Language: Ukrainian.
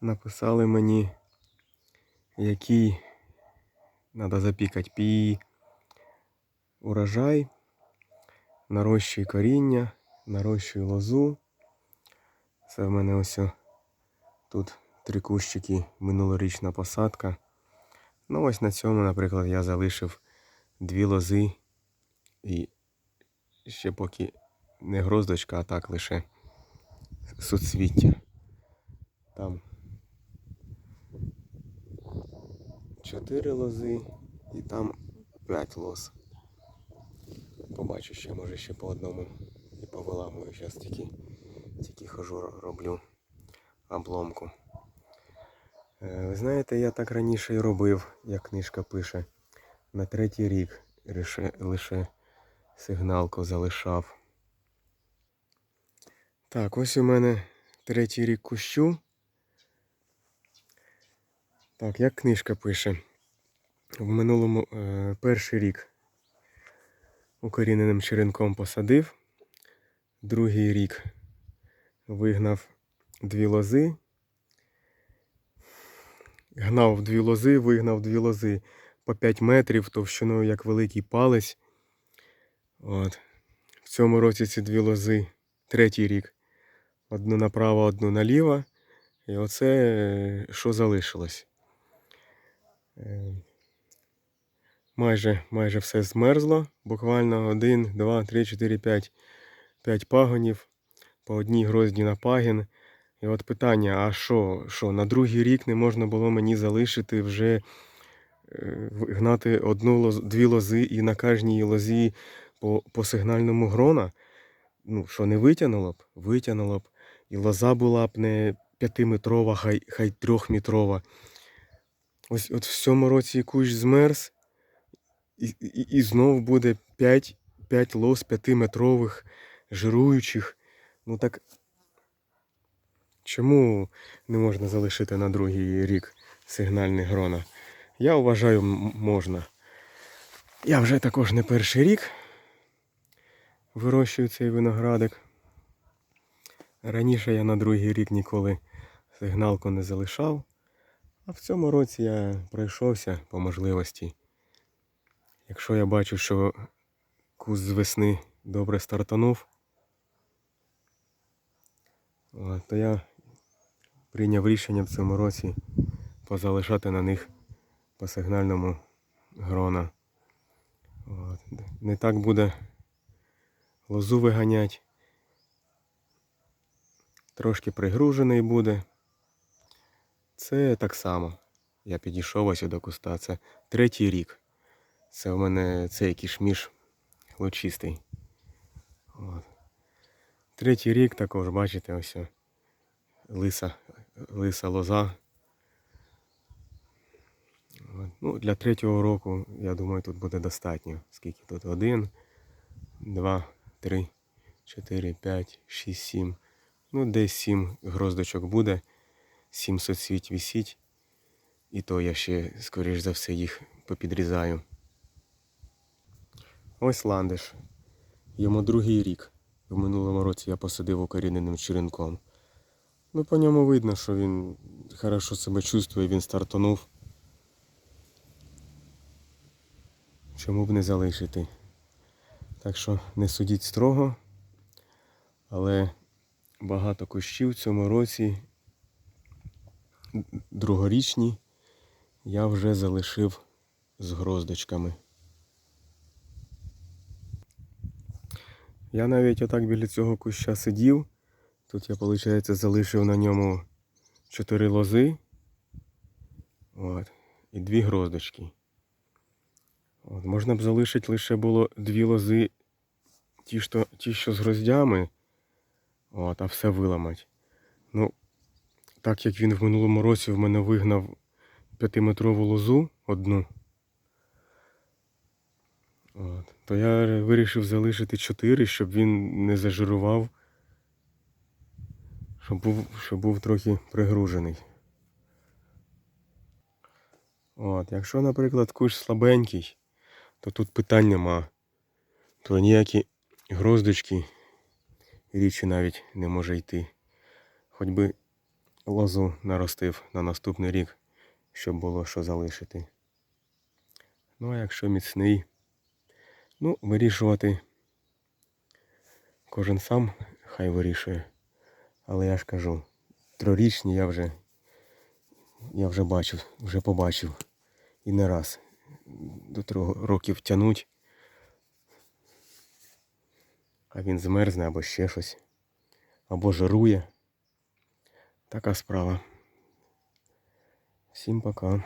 написали мені, який треба запікати пі урожай, нарощуй коріння, нарощуй лозу. Це в мене ось тут три кущики, минулорічна посадка. Ну ось на цьому, наприклад, я залишив дві лози і ще поки не гроздочка, а так лише суцвіття. Там чотири лози і там п'ять лоз. Побачу ще, може ще по одному і повиламую. Зараз тільки, тільки хожу, роблю обломку. Е, Ви знаєте, я так раніше і робив, як книжка пише. На третій рік лише, лише сигналку залишав. Так, ось у мене третій рік кущу. Так, як книжка пише. В минулому е, перший рік укоріненим черенком посадив. Другий рік вигнав дві лози. Гнав дві лози, вигнав дві лози по 5 метрів товщиною, як великий палець. От. В цьому році ці дві лози, третій рік. Одну направо, одну наліво. І оце е, що залишилось. Е, Майже, майже все змерзло. Буквально 1, 2, 3, 4, 5, 5 пагонів по одній грозді на пагін. І от питання: а що, що на другий рік не можна було мені залишити вже е, гнати одну лоз, дві лози і на кожній лозі по, по сигнальному грона? Ну, що не витягнуло б? Витягнуло б. І лоза була б не п'ятиметрова, хай, хай трьохметрова. Ось от в цьому році кущ змерз, і, і, і знов буде 5, 5 лоз п'ятиметрових, жируючих. Ну так чому не можна залишити на другий рік сигнальний грона? Я вважаю, можна. Я вже також не перший рік вирощую цей виноградик. Раніше я на другий рік ніколи сигналку не залишав. А в цьому році я пройшовся по можливості. Якщо я бачу, що куст з весни добре стартанув, то я прийняв рішення в цьому році позалишати на них по сигнальному грона. Не так буде лозу виганять. Трошки пригружений буде. Це так само. Я підійшов ось до куста. Це третій рік. Це у мене цей кішміш лучистий. От. Третій рік також, бачите, ось лиса, лиса лоза. От. Ну, для третього року, я думаю, тут буде достатньо. Скільки тут? Один, два, три, чотири, п'ять, шість, сім. Ну, десь сім гроздочок буде. Сім соцвіть висіть. І то я ще, скоріш за все, їх попідрізаю. Ось ландиш. Йому другий рік. В минулому році я посадив укоріненим черенком. Ну, по ньому видно, що він хорошо себе чувствує, він стартанув. Чому б не залишити? Так що не судіть строго, але багато кущів в цьому році другорічні я вже залишив з гроздочками. Я навіть отак біля цього куща сидів. Тут я, виходить, залишив на ньому чотири лози. От, і дві гроздочки. От, можна б залишити лише було дві лози, ті, що, ті, що з гроздями, от, а все виламати. Ну, так як він в минулому році в мене вигнав п'ятиметрову лозу одну, от, то я вирішив залишити чотири, щоб він не зажирував, щоб був, щоб був трохи пригружений. От, якщо, наприклад, кущ слабенький, то тут питань нема. То ніякі гроздочки річі навіть не може йти. Хоч би лозу наростив на наступний рік, щоб було що залишити. Ну, а якщо міцний, ну, вирішувати кожен сам хай вирішує. Але я ж кажу, трирічні я вже, я вже бачив, вже побачив. І не раз до трьох років тянуть, а він змерзне або ще щось, або жирує. Така справа. Всім пока.